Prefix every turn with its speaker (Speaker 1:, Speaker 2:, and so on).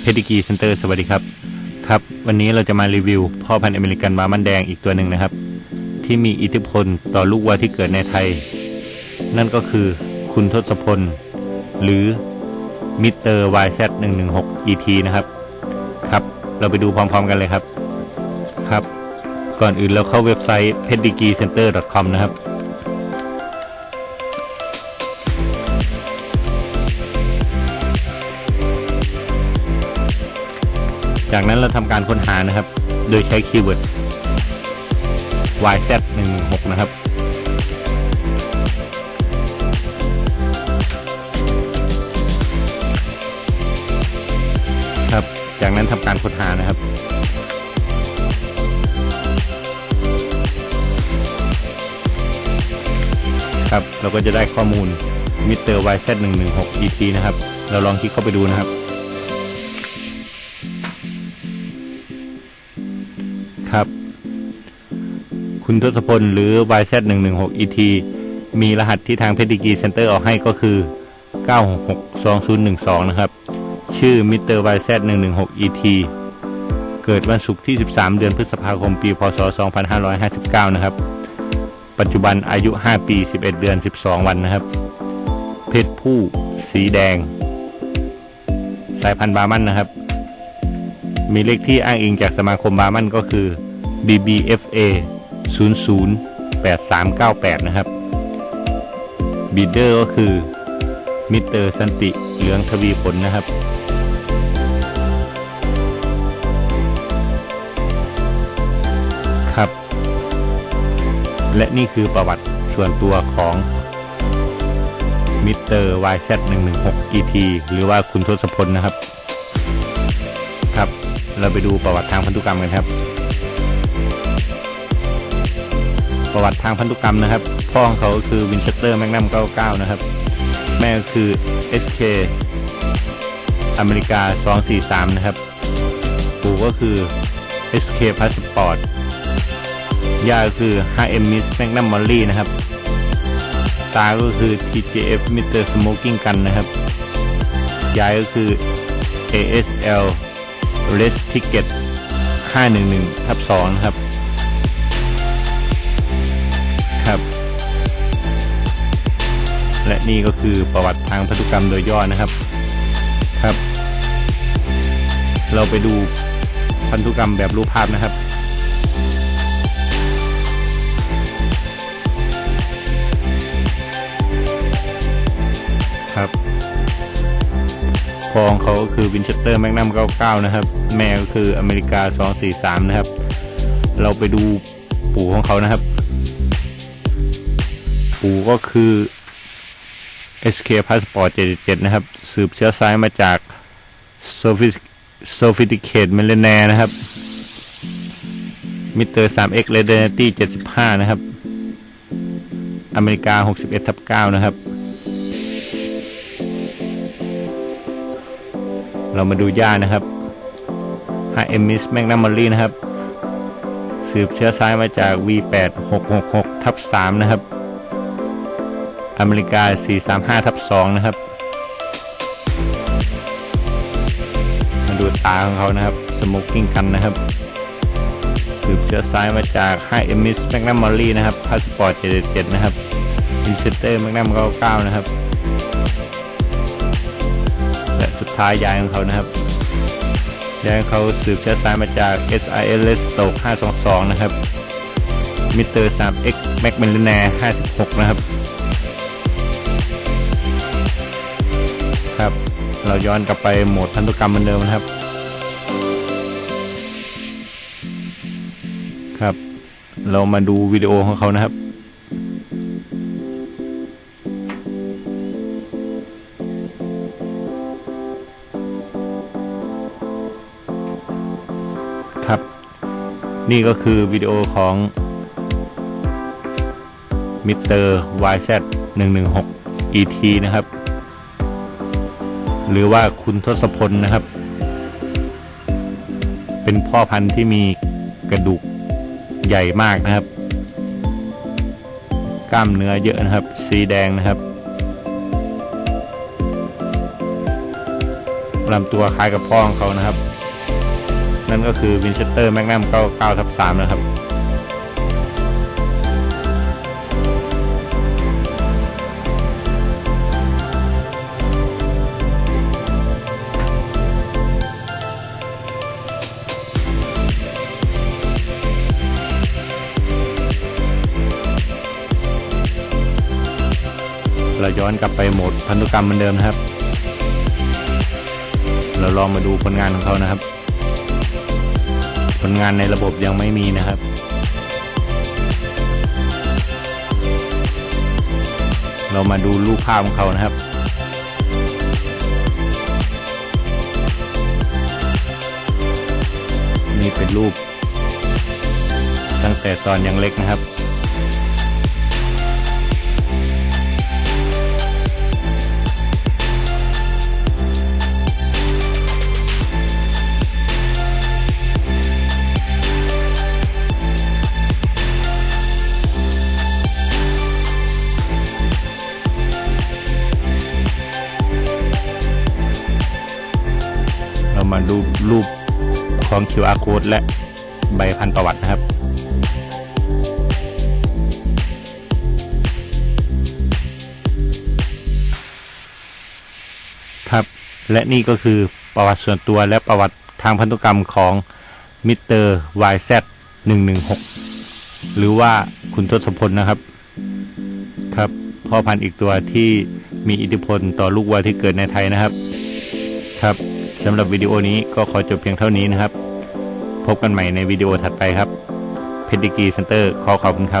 Speaker 1: เพดิกีเซ็นเตอร์สวัสดีครับ ครับ วันนี้เราจะมารีวิว พ่อพันธุ์อเมริกันมามันแดงอีกตัวหนึ่งนะครับ ที่มีอิทธิพลต่อลูกวัวที่เกิดในไทย นั่นก็คือคุณทศพล หรือมิสเตอร์วายแซหนึ่งหนึ่งหกอีทีนะครับ ครับ เราไปดูพร้อมๆกันเลยครับ ครับ ก่อนอื่นเราเข้าเว็บไซต์ p e d i g r e e c e n t e r c o m นะครับ จากนั้นเราทำการค้นหานะครับ โดยใช้คีย์เวิร์ด YZ116 นะครับ ครับ จากนั้นทำการค้นหานะครับครับเราก็จะได้ข้อมูลมิเตอร์ YZ116 ET นะครับ เราลองคลิกเข้าไปดูนะครับ ครับ คุณทศพลหรือ YZ116ET มีรหัสที่ทางเพดิกีเซ็นเตอร์ออกให้ก็คือ 9662012 นะครับ ชื่อมิเตอร์ YZ116ET เกิดวันศุกร์ที่ 13 เดือนพฤษภาคม ปี พศ 2559 นะครับ ปัจจุบันอายุ 5 ปี 11 เดือน 12 วันนะครับ เพศผู้ สีแดง สายพันธุ์บามันนะครับ มีเลขที่อ้างอิงจากสมาคมบาร์มันก็คือ BBFA 008398 นะครับบีเดอร์ก็คือมิเตอร์สันติเหลืองทวีผลนะครับ ครับ และนี่คือประวัติส่วนตัวของมิเตอร์ YZ116 ET หรือว่าคุณทศพลนะครับ เราไปดูประวัติทางพันธุกรรมกันครับ ประวัติทางพันธุกรรมนะครับ พ่อของเขาคือวินเชสเตอร์แมกนัม99 นะครับ แม่คือ SK อเมริกา 243 นะครับ ปู่ก็คือ SK Passport ย่าก็คือ HM Miss Magnum Molly นะครับ ตาก็คือ TJF Mr. Smoking Gun นะครับ ยายก็คือ ASL r e s Ticket 511ทับ2ครับ ครับ และนี่ก็คือประวัติทางพันธุกรรมโดยย่อนะครับ ครับ เราไปดูพันธุกรรมแบบรูปภาพนะครับครับ พอของเขาก็คือวินเชสเตอร์แมกนัม99 นะครับ แม่ก็คืออเมริกา 243 นะครับ เราไปดูปู่ของเขานะครับ ปู่ก็คือ SK Passport 77 นะครับ สืบเชื้อสายมาจาก Sophisticated m i l l e n a r e นะครับมิเตอร์ 3X r e d e n t y 75 นะครับ อเมริกา 61ทับ9นะครับ เรามาดูย่านะครับ HM Miss Magnum Molly นะครับ สืบเชื้อสายมาจาก V8 666 ทับ3นะครับ อเมริกา 435ทับ2นะครับ มาดูตาของเขานะครับ Smoking Gun นะครับ สืบเชื้อสายมาจาก HM Miss Magnum Molly นะครับ Passport 77นะครับ Winchester Magnum 99นะครับ ท้ายยายของเขานะครับยายของเขาสืบเชื้อสายมาจาก SILS Stoke 522 นะครับมิเตอร์ 3X Mac m i l l i n a r e 56 นะครับ ครับ เราย้อนกลับไปโหมดพันธุกรรมเหมือนเดิมนะครับ ครับ เรามาดูวิดีโอของเขานะครับ ครับ นี่ก็คือวิดีโอของมิเตอร์ YZ 116 ET นะครับ หรือว่าคุณทศพลนะครับ เป็นพ่อพันธุ์ที่มีกระดูกใหญ่มากนะครับ กล้ามเนื้อเยอะนะครับ สีแดงนะครับลำตัวคล้ายกับพ่อของเขานะครับ นั่นก็คือวินเชสเตอร์แมกนัม99ทับ3นะครับเราย้อนกลับไปโหมดพันธุกรรมเหมือนเดิมนะครับ เราลองมาดูผลงานของเขานะครับ ผลงานในระบบยังไม่มีนะครับเรามาดูรูปภาพของเขานะครับ นี่เป็นรูป ตั้งแต่ตอนยังเล็กนะครับ มาดูรูปของ QR code และใบพันประวัตินะครับ ครับ และนี่ก็คือประวัติส่วนตัวและประวัติทางพันธุกรรมของมิสเตอร์ YZ 116 หรือว่าคุณทศพลนะครับ ครับ พ่อพันธุ์อีกตัวที่มีอิทธิพลต่อลูกวัวที่เกิดในไทยนะครับครับ สำหรับวิดีโอนี้ก็ขอจบเพียงเท่านี้นะครับ พบกันใหม่ในวิดีโอถัดไปครับ เพดิกีเซนเตอร์ขอขอบคุณครับ